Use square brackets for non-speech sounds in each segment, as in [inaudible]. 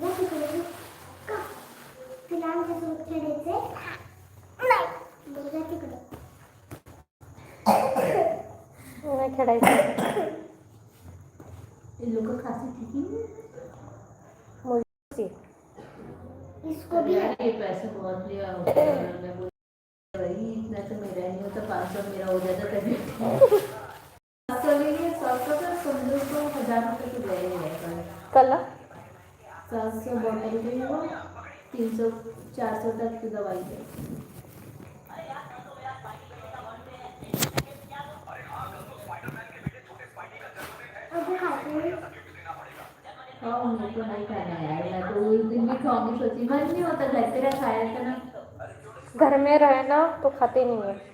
जा तिकडे का तुला आमच्यासोबत खेळायचंय नाही बरं जा तिकडे नाही खेळायचं ये लोग खांसी ही इसको भी पैसे बहुत लिया तक की दवाई है। हैं। हाँ मेरे को नहीं खाना यार मैं तो उस दिन भी खाऊँगी सोची मन नहीं होता घर पे रहा खाया ना। घर में रहना तो खाते नहीं है।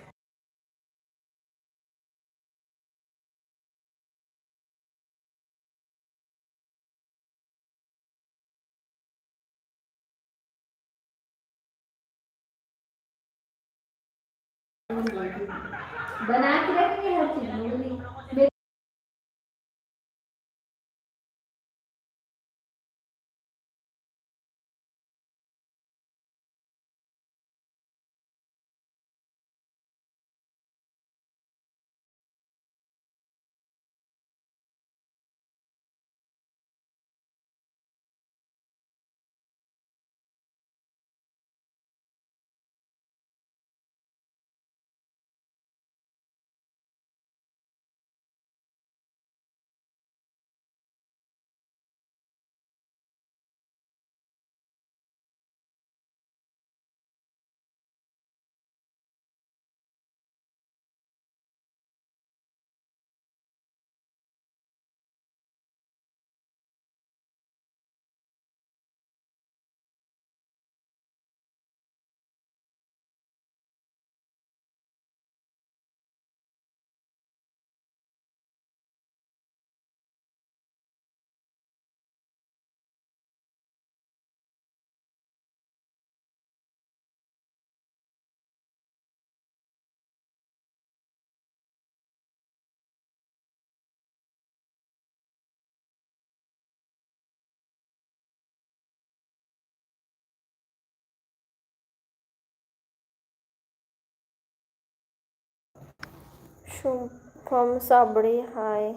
शुभम साबळे हाय.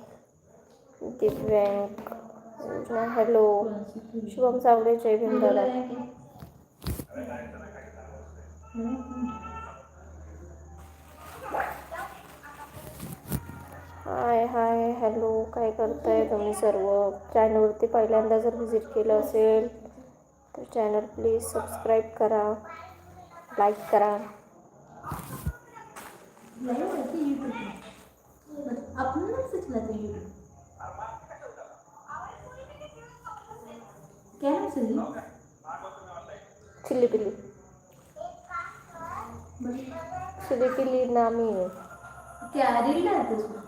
दिव्यांक हॅलो. शुभम साबळे जय भीम दादा. Hi hi. हॅलो. काय करताय तुम्ही सर्व? चॅनलवरती पहिल्यांदा जर व्हिजिट केलं असेल तर चॅनल प्लीज सबस्क्राईब करा लाईक करा. यूट्यूब में अपने नाम से चलाते यूट्यूब क्या नाम से चिल्ली पिल्ली चिल्ली पिल्ली नाम ही। है क्या रील डालते उसमें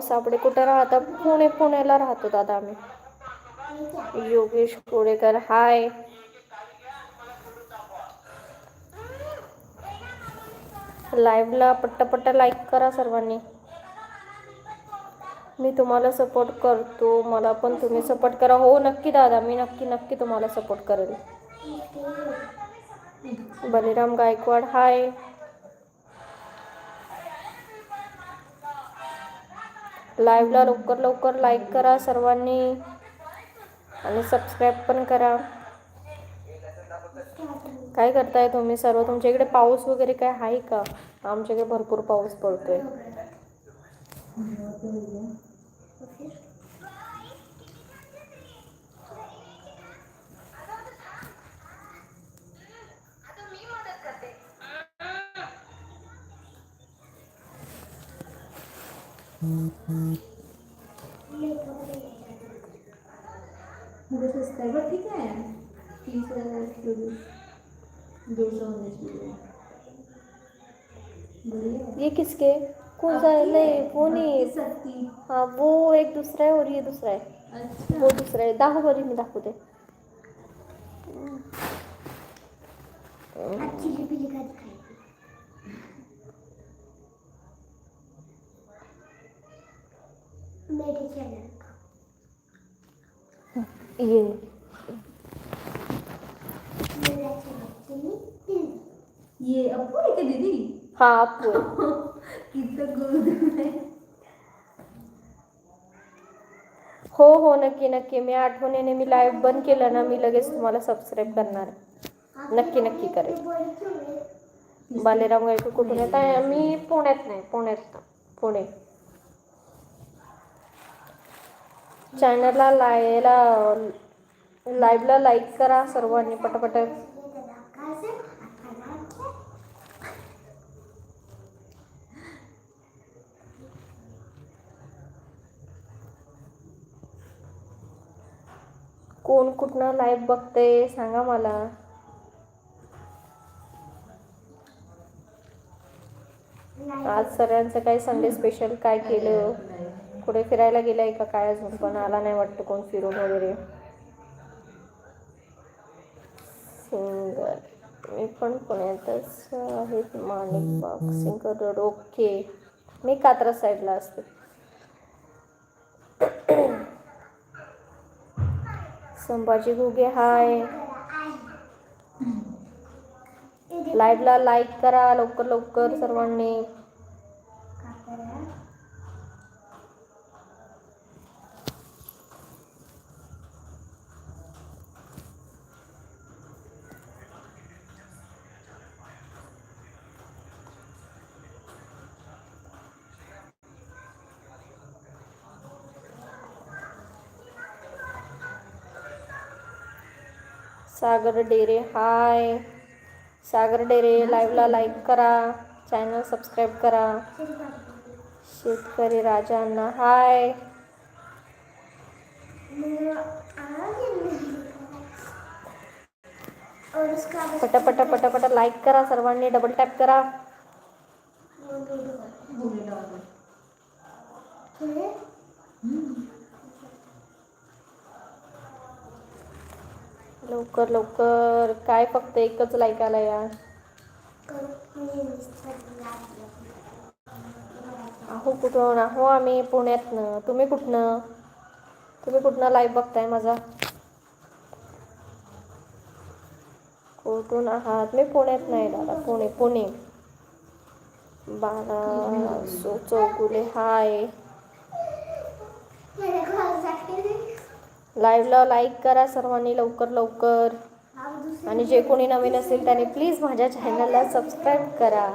सापडे. साबळे कुठे राहता? पुणे पुण्याला राहतो दादा आम्ही. योगेश कोळेकर हाय. लाईव्हला पट्टापट्टा लाईक करा सर्वांनी. मी तुम्हाला सपोर्ट करतो. मला पण तुम्ही सपोर्ट करा. हो नक्की दादा मी नक्की नक्की तुम्हाला सपोर्ट करेल. बलिराम गायकवाड हाय. लाईव्हला लवकर लवकर लाईक करा सर्वांनी आणि सबस्क्राईब पण करा. काय करताय तुम्ही सर्व? तुमच्या इकडे पाऊस वगैरे काय आहे का? आमच्याकडे भरपूर पाऊस पडतोय. सब्सक्राइबर ठीक है दो सौ ये किसके? कौन सा? है नहीं वो नहीं। हाँ वो एक दूसरा है और ये दूसरा है। अच्छा। वो दूसरा आहे दाखव बरी मी दाखवते ये. ये है क्या दीदी? हा [laughs] गोद है हो नक्की नक्की. मी आठवणीने मी लाईव्ह बंद केलं ना मी लगेच तुम्हाला सबस्क्राईब करणार नक्की नक्की करेल. बालेराम गायकवाड कुठून येत आहे मी पुण्यात नाही पुण्यात. पुणे. चॅनलला लायला लाईव्हला लाईक करा सर्वांनी पटापट. कोण कुठनं लाईव्ह बघते सांगा मला. आज सगळ्यांचं काय संडे स्पेशल काय केलं? कुठे फिरायला गेलाय का? काय अजून? पण आला नाही वाटतं कोण फिरून वगैरे. सिंगर. मी पण पुण्यातच आहेत Manik Baug singer. Road okay. मी कात्रा साईडला असते. संभाजी घुगे हाय. लाईव्हला लाईक करा लवकर लवकर सर्वांनी. सागर डेरे हाय. सागर डेरे लाईव्हला लाईक करा. चॅनल सबस्क्राईब करा. शेतकरी राजांना हाय. पटापट पटापट लाईक करा. सर्वांनी डबल टॅप करा. लवकर लवकर. काय फक्त एकच लाईक आला यार अहो कुठून? अहो आम्ही पुण्यातनं. तुम्ही कुठनं? तुम्ही कुठनं लाईव्ह बघताय माझा? कुठून आहात? मी पुण्यात नाही दादा. पुणे पुणे. बारा सो चौगुले. हाय. लाईव्हला लाईक करा सर्वांनी लवकर लवकर. आणि जे कोणी नवीन असेल त्याने प्लीज माझ्या चॅनलला सबस्क्राईब करा.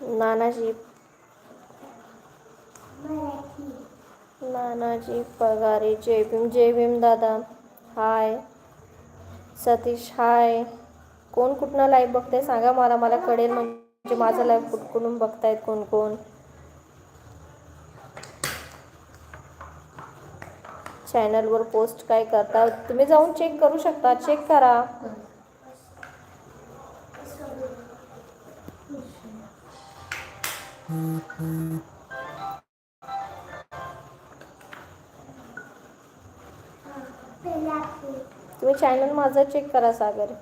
नानाजी. नानाजी पगारे. जय भीम जय भीम दादा. हाय सतीश हाय कोण कुठनं लाईव्ह बघताय? सांगा मला. मला कळेल म्हणजे माझं लाईव्ह कुठकडून बघतायत कोण कोण? चॅनलवर पोस्ट काय करता? तुम्ही जाऊन चेक करू शकता. चेक करा. तुम्ही चॅनल माझं चेक करा सागर.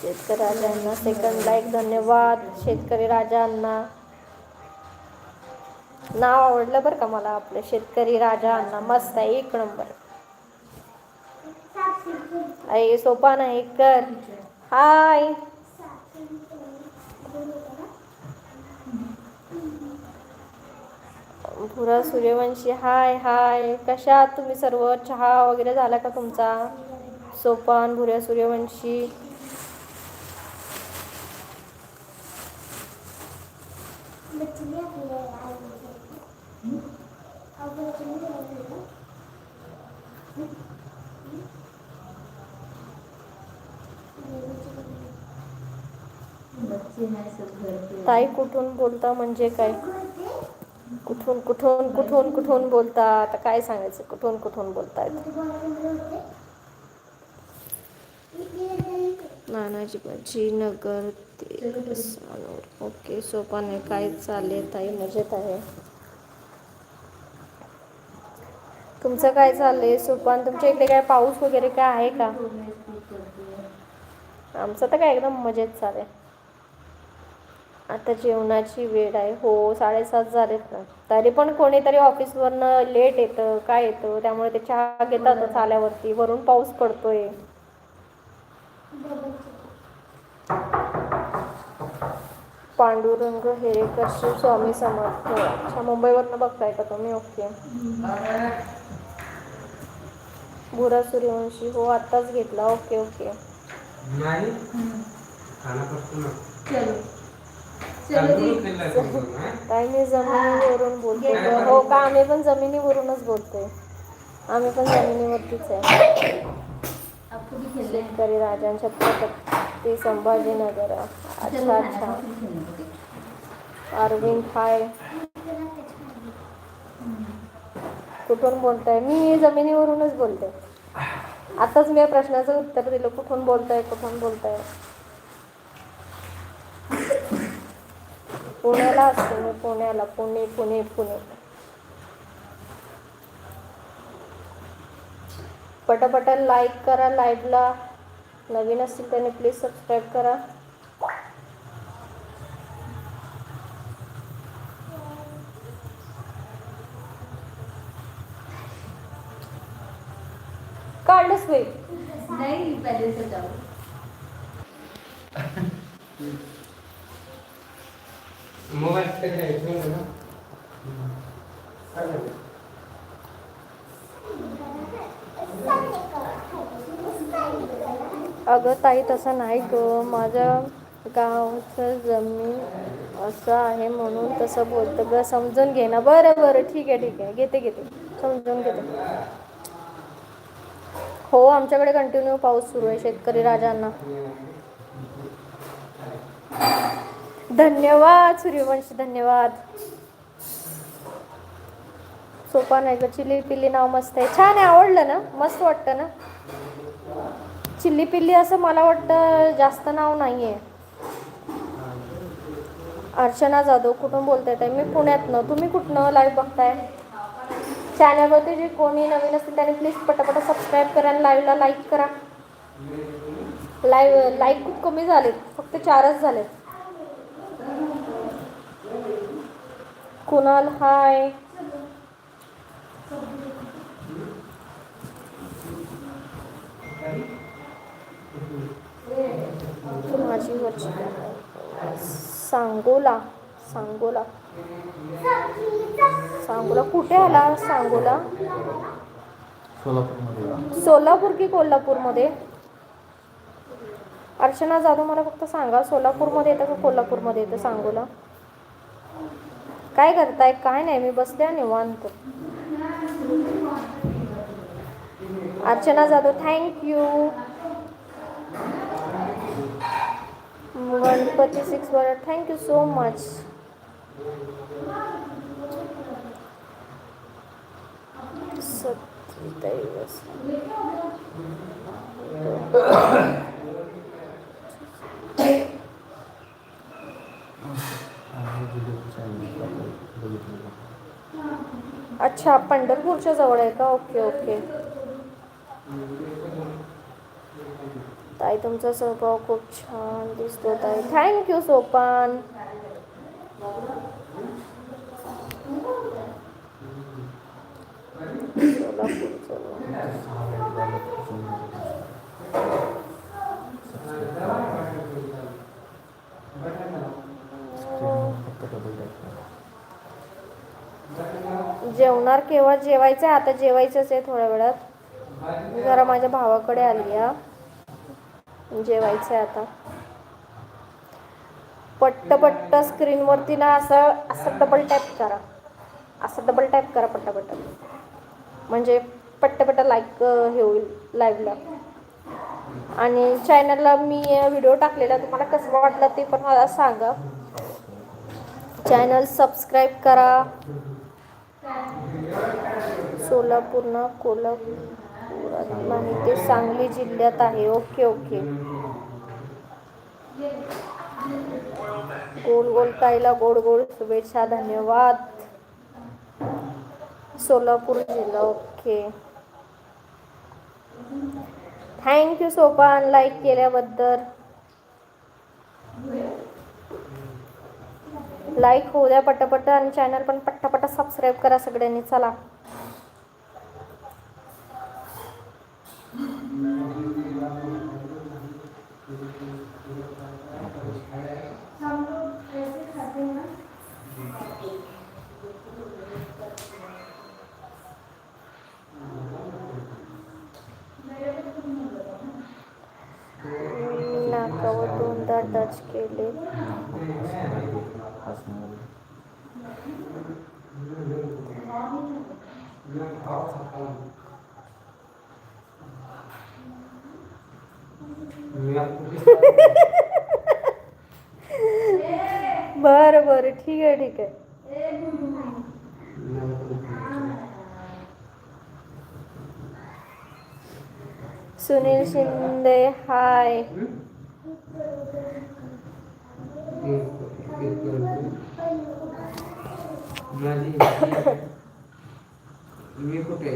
शेतकरी राजांना सेकंड लाईक धन्यवाद. शेतकरी राजांना नाव आवडलं बरं का मला आपलं. शेतकरी राजा अण्णा मस्त आहे एक नंबर. आई सोपा नाही कर. हाय. पुरा सूर्यवंशी हाय हाय. कशा तुम्ही सर्व? चहा वगैरे झाला का तुमचा? सोपान भुऱ्या सूर्यवंशी. ताई कुठून बोलता म्हणजे काय? कुठून कुठून कुठून कुठून बोलता? आता काय सांगायचं? कुठून कुठून बोलतायत? नानाजी बाजी नगर ते ओके सोपान आहे काय चालेल ताई? मजेत आहे. तुमचं काय चाललंय सोपान? तुमच्या इकडे काय पाऊस वगैरे काय आहे का? आमचं तर काय एकदम मजेत चालेल आता जेवणाची वेळ आहे. हो साडेसात झालेत ना. तरी पण कोणीतरी ऑफिसवरनं लेट येतं काय येतं त्यामुळे ते चहा घेतातच आल्यावरती. वरून पाऊस पडतोय. पांडुरंग हेरेकर शिव स्वामी समर्थ. अच्छा मुंबईवरनं बघताय का तुम्ही? ओके. भुरा सूर्यवंशी. हो आत्ताच घेतला. Okay okay. नाही. काय मी जमिनीवरून बोलते. हो का? आम्ही पण जमिनीवरूनच बोलतोय. आम्ही पण जमिनीवरतीच आहे. शेतकरी राजांच्या छत्रपती संभाजीनगर. अच्छा अच्छा. अरविंद हाय. कुठून बोलताय? मी जमिनीवरूनच बोलते. आताच मी या प्रश्नाचं उत्तर दिलं. कुठून बोलताय? कुठून बोलताय? पुण्याला असते मी पुण्याला. पुणे पुणे पुणे. पटापटा लाईक करा लाईव्हला नवीन असतील त्याने प्लीज सबस्क्राईब करा. काढलंच होईल नहीं पहले से जाओ मोबाईल तिकडे ठेवून ना अगं ताई तसं नाही ग. माझ्या गावचं जमीन असं आहे म्हणून तसं बोलतं ग. समजून घे ना. बरं बरं. ठीक आहे ठीक आहे. घेते घेते. समजून घेते. हो आमच्याकडे कंटिन्यू पाऊस सुरू आहे शेतकरी राजांना. धन्यवाद सूर्यवंशी धन्यवाद. सोपा नाही ग. चिली पिली नाव मस्त आहे. छान आहे. आवडलं ना? मस्त वाटतं ना? चिल्ली पिल्ली असं मला वाटतं जास्त नाव नाही आहे अर्चना जाधव कुठून बोलताय ताई? मी पुण्यातनं. तुम्ही कुठनं लाईव्ह बघताय? चॅनलवरती जे कोणी नवीन असतील त्याने प्लीज पटापटा सबस्क्राईब करा आणि लाईव्हला लाईक करा. लाईव्ह लाईक खूप कमी झालेत. फक्त चारच झालेत. कुणाल हाय माझी वरची सांगोला. सांगोला. सांगोला. कुठे आला सांगोला? सोलापूर की कोल्हापूरमध्ये? अर्चना जाधव मला फक्त सांगा सोलापूरमध्ये येतं का कोल्हापूरमध्ये येतं सांगोला? काय करताय? काय नाही मी बसले आहे निवांत. Archana Jadhav thank you Ganpati six वर थँक्यू सो मच अच्छा पंढरपूरच्या जवळ आहे का? Okay okay. ताई तुमचा स्वभाव खूप छान दिसतो ताई. Thank you Sopan. जेवणार केव्हा? जेवायचं आहे. आता जेवायचंच आहे थोड्या वेळात. जरा माझ्या भावाकडे आली आहे. जेवायचं आहे आता. पट्ट पट्ट स्क्रीनवरती ना असं असं डबल टॅप करा. असं डबल टॅप करा पट्टापट्ट. म्हणजे पट्टपट्ट लाईक हे होईल लाईव्हला आणि चॅनलला मी व्हिडिओ टाकलेला तुम्हाला कसं वाटलं ते पण मला सांगा. चॅनल सबस्क्राईब करा. सोलापूरनं ना नाही ते सांगली जिल्ह्यात आहे. Okay okay. गोल गोल ताईला गोड गोड शुभेच्छा धन्यवाद. सोलापूर जिल्हा okay. Thank you Sopan like केल्याबद्दल. लाईक होऊ द्या पटापट आणि चॅनल पण पटापट सबस्क्राईब करा सगळ्यांनी. चला. बरं बरं ठीक आहे ठीक आहे सुनील शिंदे हाय मी कुठे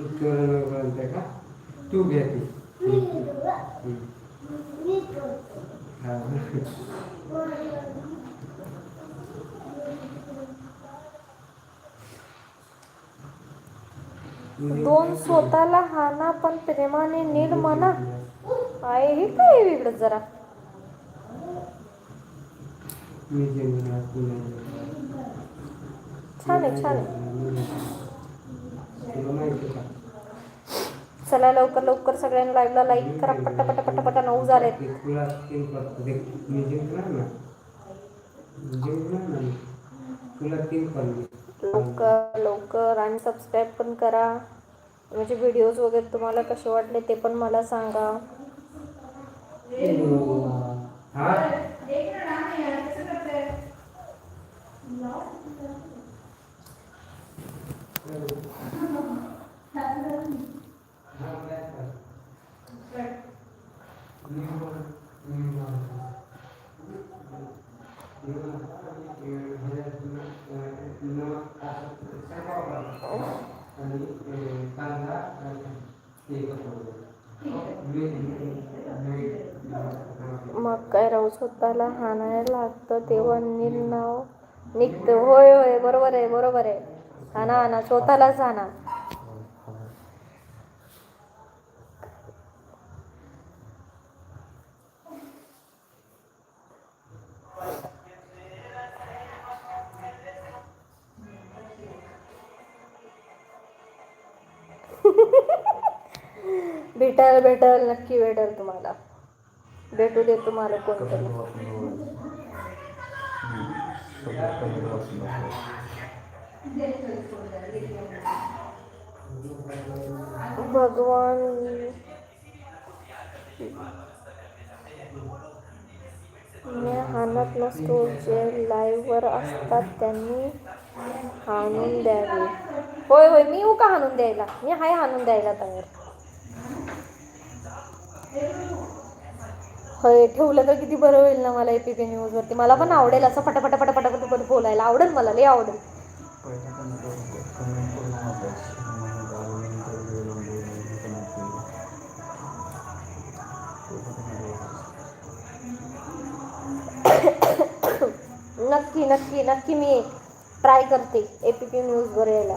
उत्तरायण का? तू घ्या ती. हा. दोन स्वतःला हाना पण प्रेमाने नील म्हणा आहे हे काय वेगळं जरा. मी छान आहे छान आहे. चला लवकर लवकर सगळ्यांना लाईव्हला लाईक करा पट्टा पट्टा पट्टा पट्टा नऊ झाले. लवकर लवकर आणि सबस्क्राईब पण करा. म्हणजे व्हिडिओज वगैरे तुम्हाला कसे वाटले ते पण मला सांगा. हा? मग काय राहू स्वतःला हाणायला लागतं तेव्हा नील निघतं. होय होय बरोबर आहे बरोबर आहे. आणा आणा स्वतःलाच आणा भेटल भेटायला नक्की भेटेल तुम्हाला. भेटू दे तुम्हाला कोणतरी. भगवान. मी हाणत नसतो जे लाईव्हवर असतात त्यांनी हाणून द्यावे. होय होय मी येऊ का हाणून द्यायला? मी हाय हाणून द्यायला तयार. होय ठेवलं तर किती बरं होईल ना मला एपीपी न्यूजवरती मला पण आवडेल असं फटाफट फटाफट फटाफट बोलायला. आवडेल मला लई आवडेल. नक्की नक्की नक्की मी ट्राय करते ए पी पी न्यूजवर यायला.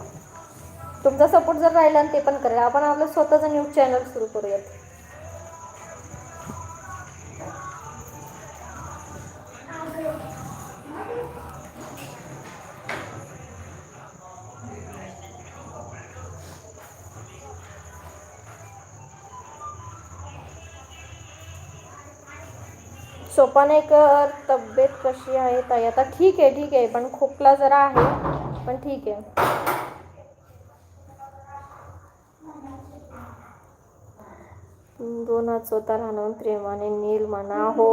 तुमचा सपोर्ट जर राहिला ते पण करेल. आपण आपलं स्वतःचं न्यूज चॅनल सुरू करूयात. सोपानेकर तब्येत कशी आहे ताई? आता ठीक आहे ठीक आहे पण खोकला जरा आहे. पण ठीक आहे. दोन हात स्वतः राहणं प्रेमाने नील म्हणा हो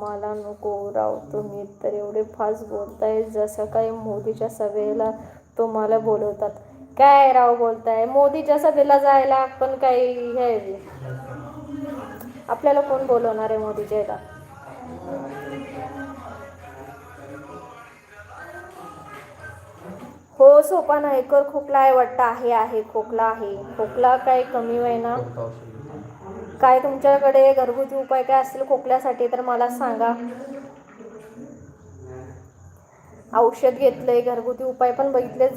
मला नको राव तुम्ही तर एवढे फास्ट बोलताय जसं काही मोदीच्या सभेला तुम्हाला बोलवतात. काय राव बोलताय? मोदीच्या सभेला जायला पण काही हे आपल्याला कोण बोलवणार आहे मोदीच्या याला? हो सोपा नाही. कर खोकला आहे वाटतं. आहे आहे. खोकला आहे. खोकला काय कमी आहे ना? काय तुमच्याकडे घरगुती उपाय काय असतील खोकल्यासाठी? तर मला सांगा. औषध घेतलंय घरगुती उपाय पण बघितले